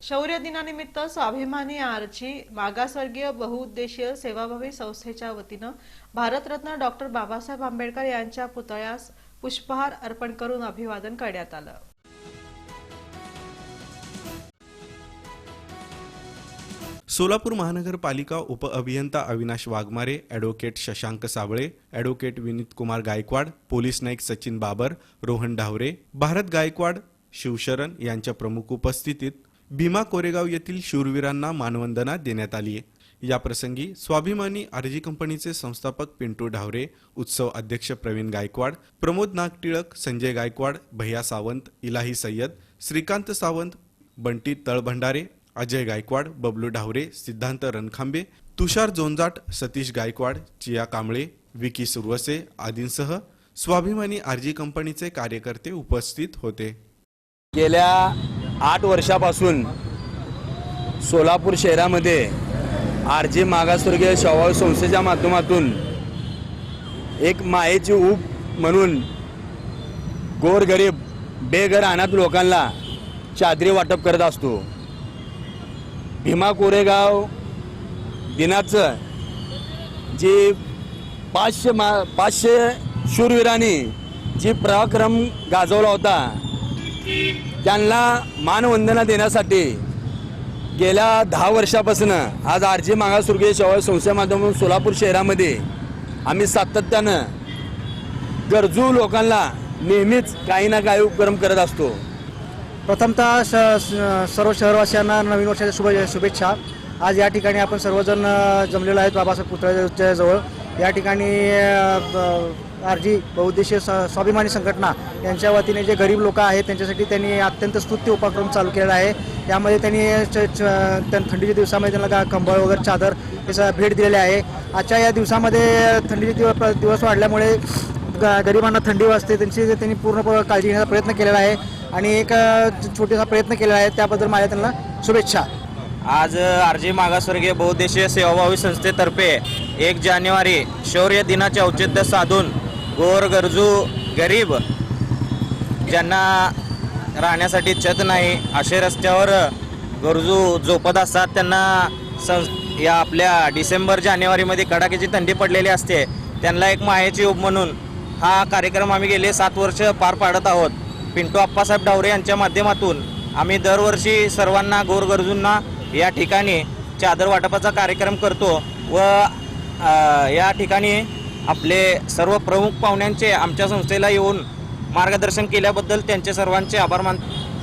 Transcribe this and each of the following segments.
शौर्य दिनानिमित्त स्वाभिमानी आरची मागासवर्गीय बहुउद्देशीय सेवाभावी संस्थेच्या वतीनं भारतरत्न डॉक्टर बाबासाहेब आंबेडकर यांच्या पुतळ्यास पुष्पहार अर्पण करून अभिवादन करण्यात आलं. सोलापूर महानगरपालिका उपअभियंता Avinash Waghmare advocate Shashank Sable advocate Vinit Kumar Gaikwad police Naik Sachin Babar Rohan Dhaware Bharat Gaikwad Shivsharan यांच्या प्रमुख उपस्थितीत भीमा कोरेगाव येथील शूरवीरांना मानवंदना देण्यात आली याप्रसंगी स्वाभिमानी आरजी कंपनीचे संस्थापक पिंटू ढावरे उत्सव अध्यक्ष प्रवीण गायकवाड प्रमोद नागटिळक संजय गायकवाड भैया सावंत इलाही सय्यद श्रीकांत सावंत बंटी तळभंडारे अजय गायकवाड बबलू ढावरे सिद्धांत रणखांबे तुषार जोंजाट सतीश गायकवाड चिया कांबळे विकी सुरवसे आदींसह स्वाभिमानी आरजी कंपनीचे कार्यकर्ते उपस्थित होते. गेल्या आठ वर्षापासून सोलापूर शहरामध्ये आर जे मागासवर्गीय शाहू संस्थेच्या माध्यमातून एक मायेची ऊब म्हणून गोरगरीब बेघर अनाथ लोकांना चादरी वाटप करत असतो. भीमा कोरेगाव दिनाचं जी पाचशे मा पाचशे शूरवीरांनी जी पराक्रम गाजवला होता त्यांना मानवंदना देण्यासाठी गेल्या दहा वर्षापासून आज आर जी मागासवर्गीय सेवा संस्थेच्या माध्यमातून सोलापूर शहरामध्ये आम्ही सातत्यानं गरजू लोकांना नेहमीच काही ना काही उपक्रम करत असतो. प्रथमतः श स- सर्व शहरवासियांना नवीन वर्षाच्या शुभ शुभेच्छा. आज या ठिकाणी आपण सर्वजण जमलेलो आहेत बाबासाहेब पुतळ्याच्या जवळ. या ठिकाणी आर जी बहुद्देशीय स- स्वाभिमानी संघटना यांच्या वतीने जे गरीब लोक आहेत त्यांच्यासाठी त्यांनी अत्यंत स्तुत्य उपक्रम चालू केलेला आहे. त्यामध्ये त्यांनी च- त्या थंडीच्या दिवसामध्ये त्यांना का- कंबळ वगैरे चादर हे भेट दिलेली आहे. आजच्या या दिवसामध्ये थंडीचे दिवस दिवस वाढल्यामुळे ग- गरिबांना थंडी वाजते. त्यांची त्यांनी पूर्ण काळजी घेण्याचा प्रयत्न केलेला आहे आणि एक छोटासा प्रयत्न केलेला आहे. त्याबद्दल माझ्या त्यांना शुभेच्छा. आज आरजी मागासवर्गीय बहुद्देशीय सेवाभावी संस्थेतर्फे एक जानेवारी शौर्य दिनाचे औचित्य साधून गोरगरजू गरीब ज्यांना राहण्यासाठी छत नाही असे रस्त्यावर गरजू झोपत असतात त्यांना सं या आपल्या डिसेंबर जानेवारीमध्ये कडाक्याची थंडी पडलेली असते. त्यांना एक मायेची योग म्हणून हा कार्यक्रम आम्ही गेले सात वर्ष पार पाडत आहोत. पिंटू आप्पासाहेब डावरे यांच्या माध्यमातून आम्ही दरवर्षी सर्वांना गोरगरजूंना या ठिकाणी चादर वाटपाचा कार्यक्रम करतो व या ठिकाणी आपले सर्व प्रमुख पाहुण्यांचे आमच्या संस्थेला येऊन मार्गदर्शन केल्याबद्दल त्यांचे सर्वांचे आभार मान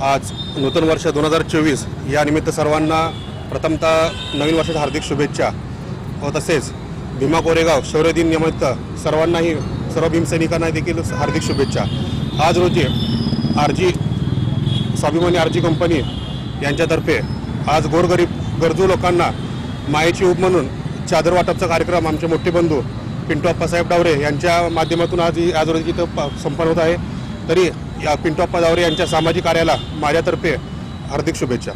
आज नूतन वर्ष दोन हजार चोवीस या निमित्त सर्वांना प्रथमतः नवीन वर्षाच्या हार्दिक शुभेच्छा. व तसेच भीमा कोरेगाव शौर्य दिन निमित्त सर्वांनाही सर्व भीमसैनिकांना देखील हार्दिक शुभेच्छा. आज रोजी आर जी स्वाभिमानी आरजी कंपनी यांच्यातर्फे आज गोरगरीब गरजू लोकांना मायेची ऊब म्हणून चादर वाटपचा कार्यक्रम आमचे मोठे बंधू पिंटू अप्पासाहेब डावरे यांच्या माध्यमातून आज आज रोजी इथं प- संपन्न होत आहे. तरी या पिंटू अप्पा डावरे यांच्या सामाजिक कार्याला माझ्यातर्फे हार्दिक शुभेच्छा.